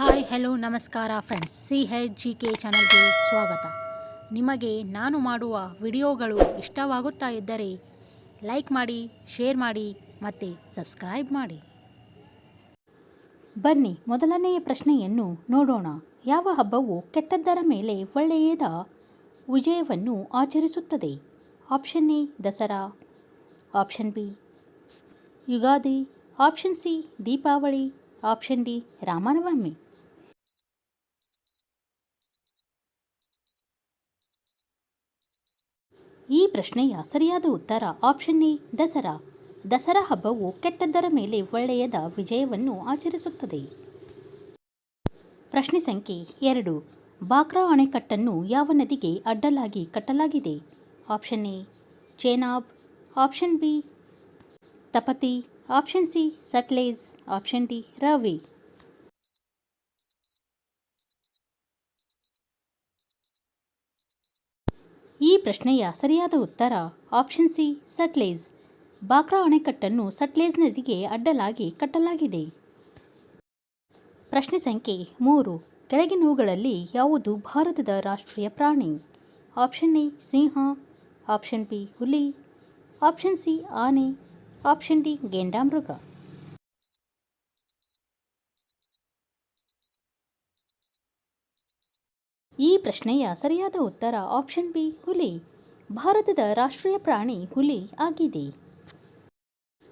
Hi hello ನಮಸ್ಕಾರ friends C H G K ಚಾನಲ್ಗೆ ಸ್ವಾಗತ. ನಿಮಗೆ ನಾನು ಮಾಡುವ ವಿಡಿಯೋಗಳು ಇಷ್ಟವಾಗುತ್ತಾ ಇದ್ದರೆ ಲೈಕ್ ಮಾಡಿ ಶೇರ್ ಮಾಡಿ ಮತ್ತು ಸಬ್ಸ್ಕ್ರೈಬ್ ಮಾಡಿ. ಬನ್ನಿ, ಮೊದಲನೆಯ ಪ್ರಶ್ನೆಯನ್ನು ನೋಡೋಣ. ಯಾವ ಹಬ್ಬವು ಕೆಟ್ಟದ್ದರ ಮೇಲೆ ಒಳ್ಳೆಯದ ವಿಜಯವನ್ನು ಆಚರಿಸುತ್ತದೆ? Option A, Dasara. Option B, Ugadi. Option C, Deepavali. Option D, Ramanavami. ಈ ಪ್ರಶ್ನೆಯ ಸರಿಯಾದ ಉತ್ತರ ಆಪ್ಷನ್ ಎ, ದಸರಾ. ದಸರಾ ಹಬ್ಬವು ಕೆಟ್ಟದ್ದರ ಮೇಲೆ ಒಳ್ಳೆಯದ ವಿಜಯವನ್ನು ಆಚರಿಸುತ್ತದೆ. ಪ್ರಶ್ನೆ ಸಂಖ್ಯೆ ಎರಡು. ಬಾಕ್ರಾ ಅಣೆಕಟ್ಟನ್ನು ಯಾವ ನದಿಗೆ ಅಡ್ಡಲಾಗಿ ಕಟ್ಟಲಾಗಿದೆ? Option A, Chenab. Option B, Tapti. Option C, Sutlej. Option D, Ravi. ಈ ಪ್ರಶ್ನೆಯ ಸರಿಯಾದ ಉತ್ತರ ಆಪ್ಷನ್ ಸಿ ಸಟ್ಲೇಜ್ ಬಾಕ್ರಾ ಅಣೆಕಟ್ಟನ್ನು ಸಟ್ಲೇಜ್ ನದಿಗೆ ಅಡ್ಡಲಾಗಿ ಕಟ್ಟಲಾಗಿದೆ. ಪ್ರಶ್ನೆ ಸಂಖ್ಯೆ ಮೂರು. ಕೆಳಗಿನವುಗಳಲ್ಲಿ ಯಾವುದು ಭಾರತದ ರಾಷ್ಟ್ರೀಯ ಪ್ರಾಣಿ? ಆಪ್ಷನ್ ಎ ಸಿಂಹ. ಆಪ್ಷನ್ ಬಿ ಹುಲಿ. ಆಪ್ಷನ್ ಸಿ ಆನೆ. ಆಪ್ಷನ್ ಡಿ ಗೆಂಡಾಮೃಗ. ಈ ಪ್ರಶ್ನೆಯ ಸರಿಯಾದ ಉತ್ತರ ಆಪ್ಷನ್ ಬಿ ಹುಲಿ. ಭಾರತದ ರಾಷ್ಟ್ರೀಯ ಪ್ರಾಣಿ ಹುಲಿ ಆಗಿದೆ.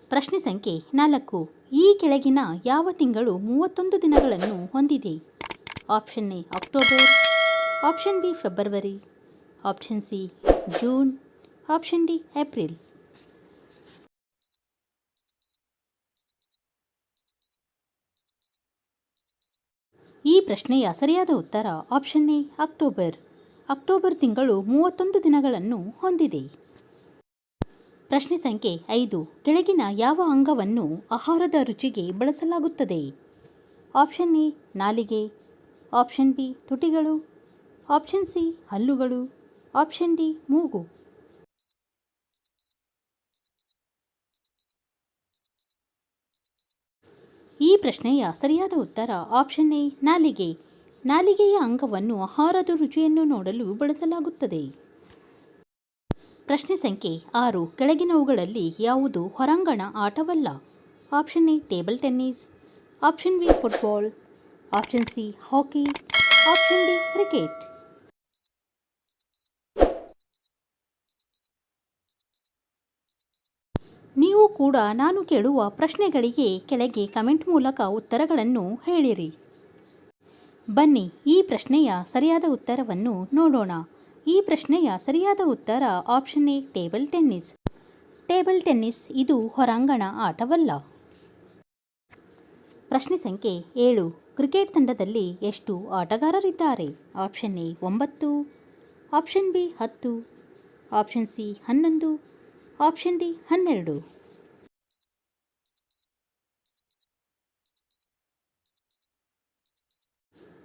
ಪ್ರಶ್ನೆ ಸಂಖ್ಯೆ ನಾಲ್ಕು. ಈ ಕೆಳಗಿನ ಯಾವ ತಿಂಗಳು ಮೂವತ್ತೊಂದು ದಿನಗಳನ್ನು ಹೊಂದಿದೆ? Option A October option B February option C June option D April ಈ ಪ್ರಶ್ನೆಯ ಸರಿಯಾದ ಉತ್ತರ ಆಪ್ಷನ್ ಎ ಅಕ್ಟೋಬರ್ ಅಕ್ಟೋಬರ್ ತಿಂಗಳು ಮೂವತ್ತೊಂದು ದಿನಗಳನ್ನು ಹೊಂದಿದೆ. ಪ್ರಶ್ನೆ ಸಂಖ್ಯೆ ಐದು. ಕೆಳಗಿನ ಯಾವ ಅಂಗವನ್ನು ಆಹಾರದ ರುಚಿಗೆ ಬಳಸಲಾಗುತ್ತದೆ? ಆಪ್ಷನ್ ಎ ನಾಲಿಗೆ. ಆಪ್ಷನ್ ಬಿ ತುಟಿಗಳು. ಆಪ್ಷನ್ ಸಿ ಹಲ್ಲುಗಳು. ಆಪ್ಷನ್ ಡಿ ಮೂಗು. ಪ್ರಶ್ನೆಯ ಸರಿಯಾದ ಉತ್ತರ ಆಪ್ಷನ್ ಎ, ನಾಲಿಗೆ. ನಾಲಿಗೆಯ ಅಂಗವನ್ನು ಆಹಾರದ ರುಚಿಯನ್ನು ನೋಡಲು ಬಳಸಲಾಗುತ್ತದೆ. ಪ್ರಶ್ನೆ ಸಂಖ್ಯೆ ಆರು, ಕೆಳಗಿನವುಗಳಲ್ಲಿ ಯಾವುದು ಹೊರಾಂಗಣ ಆಟವಲ್ಲ? Option A, table tennis. Option B, football. Option C, hockey. Option D, cricket. ಕೂಡ ನಾನು ಕೇಳುವ ಪ್ರಶ್ನೆಗಳಿಗೆ ಕೆಳಗೆ ಕಮೆಂಟ್ ಮೂಲಕ ಉತ್ತರಗಳನ್ನು ಹೇಳಿರಿ. ಬನ್ನಿ, ಈ ಪ್ರಶ್ನೆಯ ಸರಿಯಾದ ಉತ್ತರವನ್ನು ನೋಡೋಣ. ಈ ಪ್ರಶ್ನೆಯ ಸರಿಯಾದ ಉತ್ತರ option A, table tennis. Table tennis ಇದು ಹೊರಾಂಗಣ ಆಟವಲ್ಲ. ಪ್ರಶ್ನೆ ಸಂಖ್ಯೆ ಏಳು, ಕ್ರಿಕೆಟ್ ತಂಡದಲ್ಲಿ ಎಷ್ಟು ಆಟಗಾರರಿದ್ದಾರೆ? ಆಪ್ಷನ್ ಎ, ಒಂಬತ್ತು. ಆಪ್ಷನ್ ಬಿ, ಹತ್ತು. ಆಪ್ಷನ್ ಸಿ, ಹನ್ನೊಂದು. ಆಪ್ಷನ್ ಡಿ, ಹನ್ನೆರಡು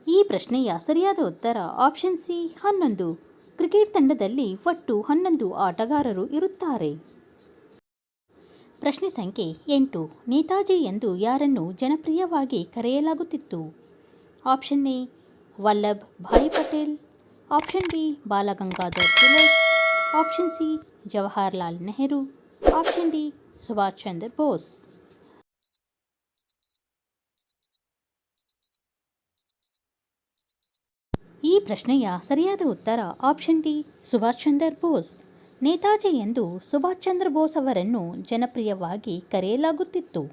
ಈ ಪ್ರಶ್ನೆಯ ಸರಿಯಾದ ಉತ್ತರ ಆಪ್ಷನ್ ಸಿ ಹನ್ನೊಂದು. ಕ್ರಿಕೆಟ್ ತಂಡದಲ್ಲಿ ಒಟ್ಟು ಹನ್ನೊಂದು ಆಟಗಾರರು ಇರುತ್ತಾರೆ. ಪ್ರಶ್ನೆ ಸಂಖ್ಯೆ ಎಂಟು. ನೇತಾಜಿ ಎಂದು ಯಾರನ್ನು ಜನಪ್ರಿಯವಾಗಿ ಕರೆಯಲಾಗುತ್ತಿತ್ತು? Option A Vallabh Bhai Patel. Option B Balagangadhar Tilak. Option C Jawaharlal Nehru. Option D Subhash Chandra Bose ಈ ಪ್ರಶ್ನೆಯ ಸರಿಯಾದ ಉತ್ತರ ಆಪ್ಷನ್ ಡಿ, ಸುಭಾಷ್ ಚಂದ್ರ ಬೋಸ್. ನೇತಾಜಿ ಎಂದು ಸುಭಾಷ್ ಚಂದ್ರ ಬೋಸ್ ಅವರನ್ನು ಜನಪ್ರಿಯವಾಗಿ ಕರೆಯಲಾಗುತ್ತಿತ್ತು.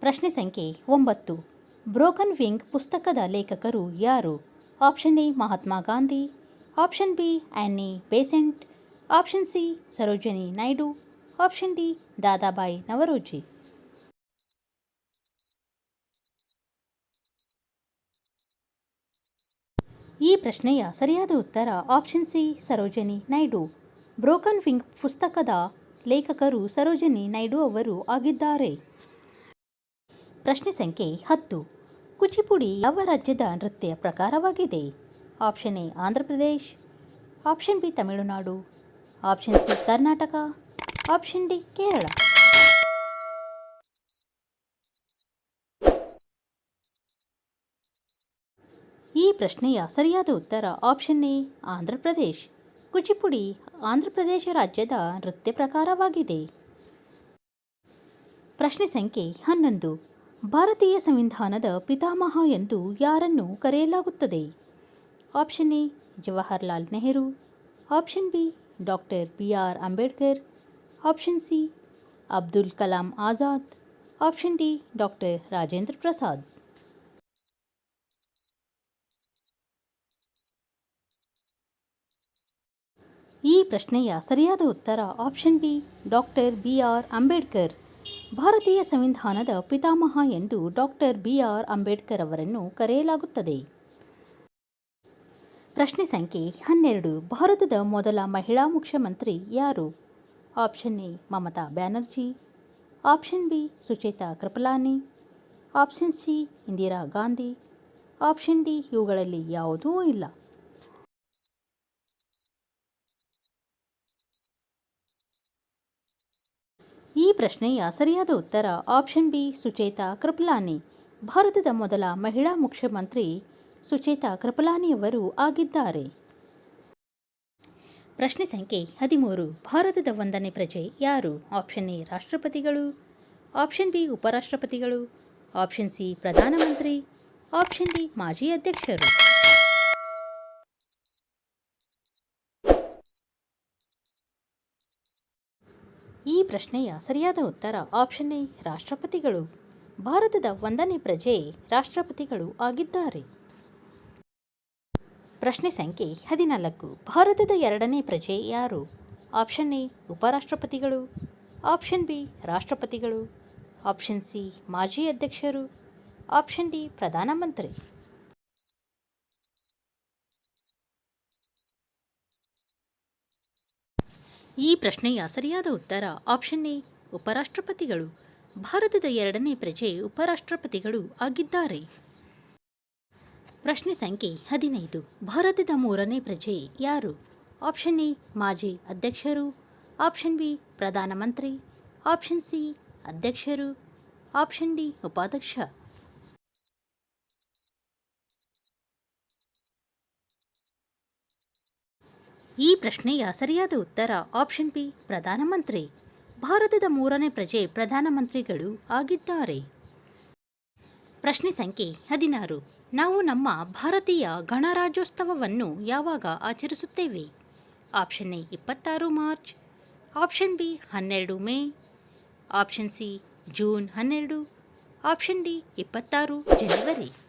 ಪ್ರಶ್ನೆ ಸಂಖ್ಯೆ ಒಂಬತ್ತು. ಬ್ರೋಕನ್ ವಿಂಗ್ ಪುಸ್ತಕದ ಲೇಖಕರು ಯಾರು? Option A, Mahatma Gandhi. Option B Annie Besant. Option C, Sarojini Naidu. Option D, Dadabhai Naoroji. ಈ ಪ್ರಶ್ನೆಯ ಸರಿಯಾದ ಉತ್ತರ option C Sarojini Naidu. Broken wing ಪುಸ್ತಕದ ಲೇಖಕರು ಸರೋಜಿನಿ ನಾಯ್ಡು ಅವರು ಆಗಿದ್ದಾರೆ. ಪ್ರಶ್ನೆ ಸಂಖ್ಯೆ ಹತ್ತು. ಕುಚಿಪುಡಿ ಯಾವ ರಾಜ್ಯದ ನೃತ್ಯ ಪ್ರಕಾರವಾಗಿದೆ? Option A Andhra Pradesh option B Tamil Nadu option C Karnataka option D Kerala ಈ ಪ್ರಶ್ನೆಯ ಸರಿಯಾದ ಉತ್ತರ ಆಪ್ಷನ್ ಎ, ಆಂಧ್ರ ಪ್ರದೇಶ್. ಕುಚಿಪುಡಿ, ಆಂಧ್ರ ಪ್ರದೇಶ ರಾಜ್ಯದ ನೃತ್ಯ ಪ್ರಕಾರವಾಗಿದೆ. ಪ್ರಶ್ನೆ ಸಂಖ್ಯೆ ಹನ್ನೊಂದು. ಭಾರತೀಯ ಸಂವಿಧಾನದ ಪಿತಾಮಹ ಎಂದು ಯಾರನ್ನು ಕರೆಯಲಾಗುತ್ತದೆ? Option A, Jawaharlal Nehru. Option B, doctor B R Ambedkar. Option C, Abdul Kalam Azad. Option D, doctor Rajendra Prasad. ಈ ಪ್ರಶ್ನೆಯ ಸರಿಯಾದ ಉತ್ತರ option B doctor B R Ambedkar. ಭಾರತೀಯ ಸಂವಿಧಾನದ ಪಿತಾಮಹ ಎಂದು ಡಾಕ್ಟರ್ ಬಿ ಆರ್ ಅಂಬೇಡ್ಕರ್ ಅವರನ್ನು ಕರೆಯಲಾಗುತ್ತದೆ. ಪ್ರಶ್ನೆ ಸಂಖ್ಯೆ ಹನ್ನೆರಡು, ಭಾರತದ ಮೊದಲ ಮಹಿಳಾ ಮುಖ್ಯಮಂತ್ರಿ ಯಾರು? Option A Mamata Banerjee. Option B Sucheta Kripalani. Option C Indira Gandhi. Option D ಇವುಗಳಲ್ಲಿ ಯಾವುದೂ ಇಲ್ಲ ಈ ಪ್ರಶ್ನೆಯ ಸರಿಯಾದ ಉತ್ತರ ಆಪ್ಷನ್ ಬಿ ಸುಚೇತಾ ಕೃಪಲಾನಿ. ಭಾರತದ ಮೊದಲ ಮಹಿಳಾ ಮುಖ್ಯಮಂತ್ರಿ ಸುಚೇತಾ ಕೃಪಲಾನಿಯವರು ಆಗಿದ್ದಾರೆ. ಪ್ರಶ್ನೆ ಸಂಖ್ಯೆ ಹದಿಮೂರು. ಭಾರತದ ಒಂದನೇ ಪ್ರಜೆ ಯಾರು? ಆಪ್ಷನ್ ಎ ರಾಷ್ಟ್ರಪತಿಗಳು. ಆಪ್ಷನ್ ಬಿ ಉಪರಾಷ್ಟ್ರಪತಿಗಳು. ಆಪ್ಷನ್ ಸಿ ಪ್ರಧಾನಮಂತ್ರಿ. ಆಪ್ಷನ್ ಡಿ ಮಾಜಿ ಅಧ್ಯಕ್ಷರು. ಈ ಪ್ರಶ್ನೆಯ ಸರಿಯಾದ ಉತ್ತರ ಆಪ್ಷನ್ ಎ ರಾಷ್ಟ್ರಪತಿಗಳು. ಭಾರತದ ಒಂದನೇ ಪ್ರಜೆ ರಾಷ್ಟ್ರಪತಿಗಳು ಆಗಿದ್ದಾರೆ. ಪ್ರಶ್ನೆ ಸಂಖ್ಯೆ ಹದಿನಾಲ್ಕು. ಭಾರತದ ಎರಡನೇ ಪ್ರಜೆ ಯಾರು? ಆಪ್ಷನ್ ಎ ಉಪರಾಷ್ಟ್ರಪತಿಗಳು. ಆಪ್ಷನ್ ಬಿ ರಾಷ್ಟ್ರಪತಿಗಳು. ಆಪ್ಷನ್ ಸಿ ಮಾಜಿ ಅಧ್ಯಕ್ಷರು. ಆಪ್ಷನ್ ಡಿ ಪ್ರಧಾನಮಂತ್ರಿ. ಈ ಪ್ರಶ್ನೆಯ ಸರಿಯಾದ ಉತ್ತರ ಆಪ್ಷನ್ ಎ, ಉಪರಾಷ್ಟ್ರಪತಿಗಳು. ಭಾರತದ ಎರಡನೇ ಪ್ರಜೆ ಉಪರಾಷ್ಟ್ರಪತಿಗಳು ಆಗಿದ್ದಾರೆ. ಪ್ರಶ್ನೆ ಸಂಖ್ಯೆ ಹದಿನೈದು. ಭಾರತದ ಮೂರನೇ ಪ್ರಜೆ ಯಾರು? ಆಪ್ಷನ್ ಎ, ಮಾಜಿ ಅಧ್ಯಕ್ಷರು. ಆಪ್ಷನ್ ಬಿ, ಪ್ರಧಾನಮಂತ್ರಿ. ಆಪ್ಷನ್ ಸಿ, ಅಧ್ಯಕ್ಷರು. ಆಪ್ಷನ್ ಡಿ, ಉಪಾಧ್ಯಕ್ಷ. ಈ ಪ್ರಶ್ನೆಯ ಸರಿಯಾದ ಉತ್ತರ ಆಪ್ಷನ್ ಬಿ ಪ್ರಧಾನಮಂತ್ರಿ ಭಾರತದ ಮೂರನೇ ಪ್ರಜೆ ಪ್ರಧಾನಮಂತ್ರಿಗಳು ಆಗಿದ್ದಾರೆ. ಪ್ರಶ್ನೆ ಸಂಖ್ಯೆ ಹದಿನಾರು. ನಾವು ನಮ್ಮ ಭಾರತೀಯ ಗಣರಾಜ್ಯೋತ್ಸವವನ್ನು ಯಾವಾಗ ಆಚರಿಸುತ್ತೇವೆ? ಆಪ್ಷನ್ ಎ ಇಪ್ಪತ್ತಾರು ಮಾರ್ಚ್. ಆಪ್ಷನ್ ಬಿ ಹನ್ನೆರಡು ಮೇ. ಆಪ್ಷನ್ ಸಿ ಜೂನ್ ಹನ್ನೆರಡು. ಆಪ್ಷನ್ ಡಿ ಇಪ್ಪತ್ತಾರು ಜನವರಿ.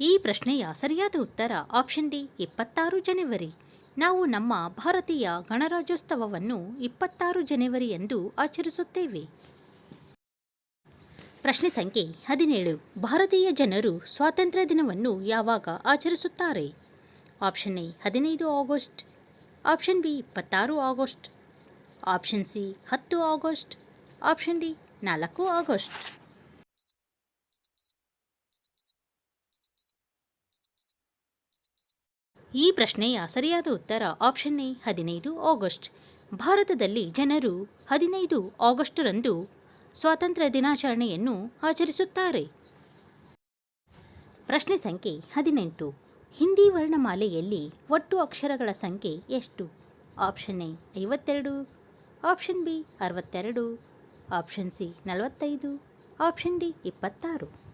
ಈ ಪ್ರಶ್ನೆಯ ಸರಿಯಾದ ಉತ್ತರ ಆಪ್ಷನ್ ಡಿ, ಇಪ್ಪತ್ತಾರು ಜನವರಿ. ನಾವು ನಮ್ಮ ಭಾರತೀಯ ಗಣರಾಜ್ಯೋತ್ಸವವನ್ನು ಇಪ್ಪತ್ತಾರು ಜನವರಿ ಎಂದು ಆಚರಿಸುತ್ತೇವೆ. ಪ್ರಶ್ನೆ ಸಂಖ್ಯೆ ಹದಿನೇಳು. ಭಾರತೀಯ ಜನರು ಸ್ವಾತಂತ್ರ್ಯ ದಿನವನ್ನು ಯಾವಾಗ ಆಚರಿಸುತ್ತಾರೆ? ಆಪ್ಷನ್ ಎ, ಹದಿನೈದು ಆಗಸ್ಟ್. ಆಪ್ಷನ್ ಬಿ, ಇಪ್ಪತ್ತಾರು ಆಗಸ್ಟ್. ಆಪ್ಷನ್ ಸಿ, ಹತ್ತು ಆಗಸ್ಟ್. ಆಪ್ಷನ್ ಡಿ, ನಾಲ್ಕು ಆಗಸ್ಟ್. ಈ ಪ್ರಶ್ನೆಯ ಸರಿಯಾದ ಉತ್ತರ ಆಪ್ಷನ್ ಎ, ಹದಿನೈದು ಆಗಸ್ಟ್ ಭಾರತದಲ್ಲಿ ಜನರು ಹದಿನೈದು ಆಗಸ್ಟ್ರಂದು ಸ್ವಾತಂತ್ರ್ಯ ದಿನಾಚರಣೆಯನ್ನು ಆಚರಿಸುತ್ತಾರೆ. ಪ್ರಶ್ನೆ ಸಂಖ್ಯೆ ಹದಿನೆಂಟು. ಹಿಂದಿ ವರ್ಣಮಾಲೆಯಲ್ಲಿ ಒಟ್ಟು ಅಕ್ಷರಗಳ ಸಂಖ್ಯೆ ಎಷ್ಟು? ಆಪ್ಷನ್ ಎ, ಐವತ್ತೆರಡು. ಆಪ್ಷನ್ ಬಿ, ಅರವತ್ತೆರಡು. ಆಪ್ಷನ್ ಸಿ, ನಲವತ್ತೈದು. ಆಪ್ಷನ್ ಡಿ, ಇಪ್ಪತ್ತಾರು.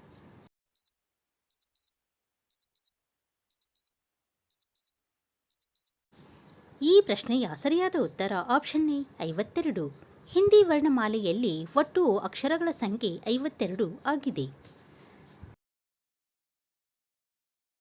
ಈ ಪ್ರಶ್ನೆಯ ಸರಿಯಾದ ಉತ್ತರ? ಆಪ್ಷನ್ ಎ ಐವತ್ತೆರಡು. ಹಿಂದಿ ವರ್ಣಮಾಲೆಯಲ್ಲಿ ಒಟ್ಟು ಅಕ್ಷರಗಳ ಸಂಖ್ಯೆ ಐವತ್ತೆರಡು ಆಗಿದೆ.